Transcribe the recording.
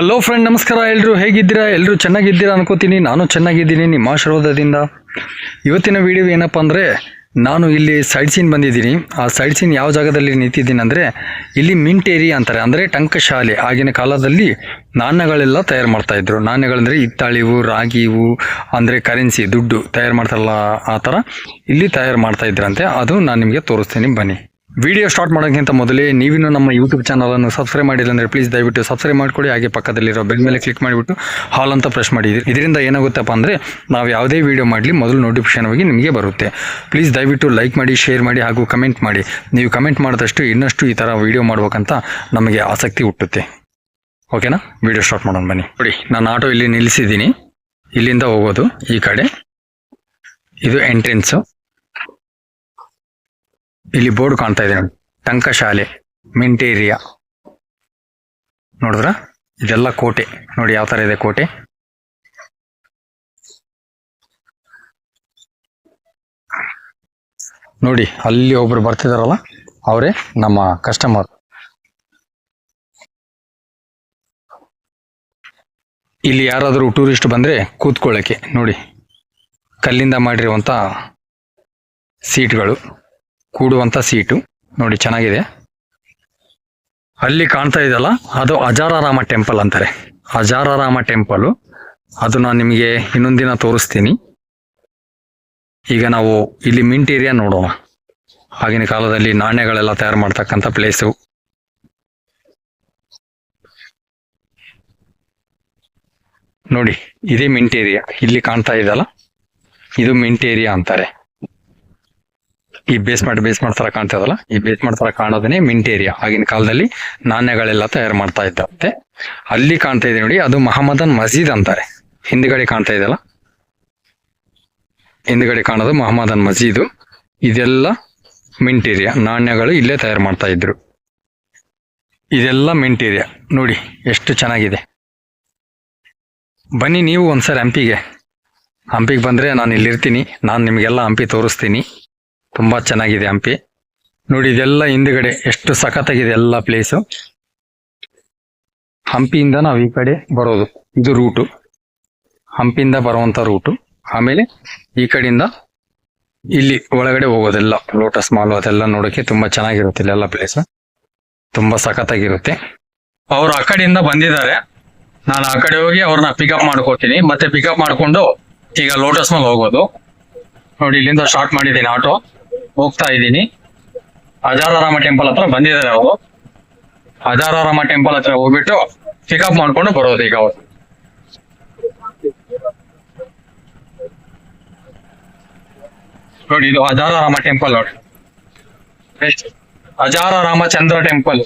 Hello friend ನಮಸ್ಕಾರ. ಎಲ್ಲರೂ ಹೇಗಿದ್ದೀರಾ? ಎಲ್ಲರೂ ಚೆನ್ನಾಗಿದ್ದೀರಾ ಅನ್ಕೋತೀನಿ. ನಾನು ಚೆನ್ನಾಗಿದ್ದೀನಿ. ನಿಮ್ಮ ಆಶೀರ್ವಾದದಿಂದ. ಇವತ್ತಿನ ವಿಡಿಯೋ ಏನಪ್ಪ ಅಂದರೆ, ನಾನು ಇಲ್ಲಿ ಸೈಡ್ ಸೀನ್ ಬಂದಿದ್ದೀನಿ. ಆ ಸೈಡ್ ಸೀನ್ ಯಾವ ಜಾಗದಲ್ಲಿ ನಿಂತಿದ್ದೀನಿ ಅಂದರೆ, ಇಲ್ಲಿ ಮಿಂಟೇರಿ ಅಂತಾರೆ. ಅಂದರೆ ಟಂಕಶಾಲೆ ಆಗಿನ ಕಾಲದಲ್ಲಿ ನಾಣ್ಯಗಳೆಲ್ಲ ತಯಾರು ಮಾಡ್ತಾಯಿದ್ರು ನಾಣ್ಯಗಳಂದರೆ ಹಿತ್ತಾಳಿವು ರಾಗಿವು ಅಂದರೆ ಕರೆನ್ಸಿ ದುಡ್ಡು ತಯಾರು ಮಾಡ್ತಾರಲ್ಲ ಆ ಥರ ಇಲ್ಲಿ ತಯಾರು ಮಾಡ್ತಾಯಿದ್ರಂತೆ ಅದು ನಾನು ನಿಮಗೆ ತೋರಿಸ್ತೀನಿ. ಬನ್ನಿ. ವಿಡಿಯೋ ಸ್ಟಾರ್ಟ್ ಮಾಡೋಕ್ಕಿಂತ ಮೊದಲೇ ನೀವಿನ್ನೂ ನಮ್ಮ ಯೂಟ್ಯೂಬ್ ಚಾನಲನ್ನು ಸಬ್ಸ್ಕ್ರೈಬ್ ಮಾಡಿಲ್ಲ ಅಂದರೆ ಪ್ಲೀಸ್ ದಯವಿಟ್ಟು ಸಬ್ಸ್ಕ್ರೈಬ್ ಮಾಡಿಕೊಡಿ. ಹಾಗೆ ಪಕ್ಕದಲ್ಲಿರೋ ಬೆಲ್ ಮೇಲೆ ಕ್ಲಿಕ್ ಮಾಡಿಬಿಟ್ಟು ಹಾಲ್ ಅಂತ ಪ್ರೆಸ್ ಮಾಡಿ. ಇದರಿಂದ ಏನಾಗುತ್ತಪ್ಪ ಅಂದರೆ ನಾವು ಯಾವುದೇ ವೀಡಿಯೋ ಮಾಡಲಿ ಮೊದಲು ನೋಟಿಫಿಕೇಶನ್ ಹೋಗಿ ನಿಮಗೆ ಬರುತ್ತೆ. ಪ್ಲೀಸ್ ದಯವಿಟ್ಟು ಲೈಕ್ ಮಾಡಿ ಶೇರ್ ಮಾಡಿ ಹಾಗೂ ಕಮೆಂಟ್ ಮಾಡಿ. ನೀವು ಕಮೆಂಟ್ ಮಾಡಿದಷ್ಟು ಇನ್ನಷ್ಟು ಈ ಥರ ವೀಡಿಯೋ ಮಾಡ್ಬೇಕಂತ ನಮಗೆ ಆಸಕ್ತಿ ಹುಟ್ಟುತ್ತೆ. ಓಕೆನಾ ವೀಡಿಯೋ ಸ್ಟಾರ್ಟ್ ಮಾಡೋಣ ಬನ್ನಿ. ನೋಡಿ, ನಾನು ಆಟೋ ಇಲ್ಲಿ ನಿಲ್ಲಿಸಿದ್ದೀನಿ. ಇಲ್ಲಿಂದ ಹೋಗೋದು ಈ ಕಡೆ. ಇದು ಎಂಟ್ರೆನ್ಸು ಇಲ್ಲಿ ಬೋರ್ಡ್ ಕಾಣ್ತಾ ಇದೆ ನೋಡಿ. ಟಂಕಶಾಲೆ ಮಿಂಟೇರಿಯಾ. ನೋಡಿದ್ರ? ಇದೆಲ್ಲ ಕೋಟೆ. ನೋಡಿ ಯಾವ ತರ ಇದೆ ಕೋಟೆ. ನೋಡಿ, ಅಲ್ಲಿ ಒಬ್ರು ಬರ್ತಿದಾರಲ್ಲ, ಅವರೇ ನಮ್ಮ ಕಸ್ಟಮರ್ ಇಲ್ಲಿ ಯಾರಾದರೂ ಟೂರಿಸ್ಟ್ ಬಂದ್ರೆ ಕೂತ್ಕೊಳ್ಳೋಕೆ, ನೋಡಿ. ಕಲ್ಲಿಂದ ಮಾಡಿರುವಂತ ಸೀಟ್ಗಳು ಕೂಡುವಂತ ಸೀಟು. ನೋಡಿ, ಚೆನ್ನಾಗಿದೆ. ಅಲ್ಲಿ ಕಾಣ್ತಾ ಇದೆಯಲ್ಲ, ಅದು ಅಜಾರಾರಾಮ ಟೆಂಪಲ್ ಅಂತಾರೆ. ಅಜಾರಾರಾಮ ಟೆಂಪಲು. ಅದು ನಾನು ನಿಮಗೆ ಇನ್ನೊಂದಿನ ದಿನ ತೋರಿಸ್ತೀನಿ. ಈಗ ನಾವು ಇಲ್ಲಿ ಮಿಂಟ್ ಏರಿಯಾ ನೋಡೋಣ. ಆಗಿನ ಕಾಲದಲ್ಲಿ ನಾಣ್ಯಗಳೆಲ್ಲ ತಯಾರು ಮಾಡ್ತಕ್ಕಂಥ ಪ್ಲೇಸು. ನೋಡಿ, ಇದೇ ಮಿಂಟ್ ಏರಿಯಾ. ಇಲ್ಲಿ ಕಾಣ್ತಾ ಇದೆಯಲ್ಲ, ಇದು ಮಿಂಟ್ ಏರಿಯಾ ಅಂತಾರೆ. ಈ ಬೇಸ್ಮೆಂಟ್ ಬೇಸ್ಮೆಂಟ್ ತರ ಕಾಣ್ತದಲ್ಲ? ಈ ಬೇಸ್ಮೆಂಟ್ ತರ ಕಾಣೋದನ್ನೇ ಮಿಂಟ್ ಏರಿಯಾ ಆಗಿನ ಕಾಲದಲ್ಲಿ ನಾಣ್ಯಗಳೆಲ್ಲ ತಯಾರು ಮಾಡ್ತಾ ಇದ್ದಂತೆ ಅಲ್ಲಿ ಕಾಣ್ತಾ ಇದೆ ನೋಡಿ, ಅದು ಮಹಮ್ಮದನ್ ಮಸೀದ್ ಅಂತಾರೆ. ಹಿಂದ್ಗಡೆ ಕಾಣ್ತಾ ಇದೆಯಲ್ಲ? ಹಿಂದ್ಗಡೆ ಕಾಣೋದು ಮಹಮ್ಮದನ್ ಮಸೀದು. ಇದೆಲ್ಲ ಮಿಂಟ್ ಏರಿಯಾ ನಾಣ್ಯಗಳು ಇಲ್ಲೇ ತಯಾರು ಮಾಡ್ತಾ ಇದ್ರು. ಇದೆಲ್ಲ ಮಿಂಟ್ ಏರಿಯಾ ನೋಡಿ, ಎಷ್ಟು ಚೆನ್ನಾಗಿದೆ. ಬನ್ನಿ ನೀವು ಒಂದ್ಸರಿ ಹಂಪಿಗೆ. ಹಂಪಿಗೆ ಬಂದ್ರೆ ನಾನು ಇಲ್ಲಿರ್ತೀನಿ ನಾನು ನಿಮಗೆಲ್ಲ ಹಂಪಿ ತೋರಿಸ್ತೀನಿ. ತುಂಬಾ ಚೆನ್ನಾಗಿದೆ ಹಂಪಿ. ನೋಡಿ, ಇದೆಲ್ಲ ಹಿಂದ್ಗಡೆ ಎಷ್ಟು ಸಖತ್ತಾಗಿದೆ ಎಲ್ಲ ಪ್ಲೇಸು ಹಂಪಿಯಿಂದ ನಾವು ಈ ಕಡೆ ಬರೋದು. ಇದು ರೂಟು ಹಂಪಿಯಿಂದ ಬರುವಂತ ರೂಟು ಆಮೇಲೆ ಈ ಕಡೆಯಿಂದ ಇಲ್ಲಿ ಒಳಗಡೆ ಹೋಗೋದೆಲ್ಲ ಲೋಟಸ್ ಮಾಲ್ ಅದೆಲ್ಲ ನೋಡೋಕ್ಕೆ ತುಂಬಾ ಚೆನ್ನಾಗಿರುತ್ತೆ ಇಲ್ಲೆಲ್ಲ ಪ್ಲೇಸ್ ತುಂಬಾ ಸಖತ್ತಾಗಿರುತ್ತೆ. ಅವ್ರು ಆ ಕಡೆಯಿಂದ ಬಂದಿದ್ದಾರೆ. ನಾನು ಆ ಕಡೆ ಹೋಗಿ ಅವ್ರನ್ನ ಪಿಕಪ್ ಮಾಡ್ಕೋತೀನಿ. ಮತ್ತೆ ಪಿಕಪ್ ಮಾಡಿಕೊಂಡು ಈಗ ಲೋಟಸ್ ಮಾಲ್ ಹೋಗೋದು. ನೋಡಿ, ಇಲ್ಲಿಂದ ಸ್ಟಾರ್ಟ್ ಮಾಡಿದ್ದೀನಿ ಆಟೋ. ಹೋಗ್ತಾ ಇದ್ದೀನಿ. ಹಜಾರಾರಾಮ ಟೆಂಪಲ್ ಹತ್ರ ಬಂದಿದ್ದಾರೆ ಅವರು. ಹಜಾರಾರಾಮ ಟೆಂಪಲ್ ಹತ್ರ ಹೋಗ್ಬಿಟ್ಟು ಪಿಕಪ್ ಮಾಡ್ಕೊಂಡು ಬರೋದು ಈಗ ಅವರು. ನೋಡಿ ಇದು ಹಜಾರಾರಾಮ ಟೆಂಪಲ್ ನೋಡಿ. ಹಜಾರ ಚಂದ್ರ ಟೆಂಪಲ್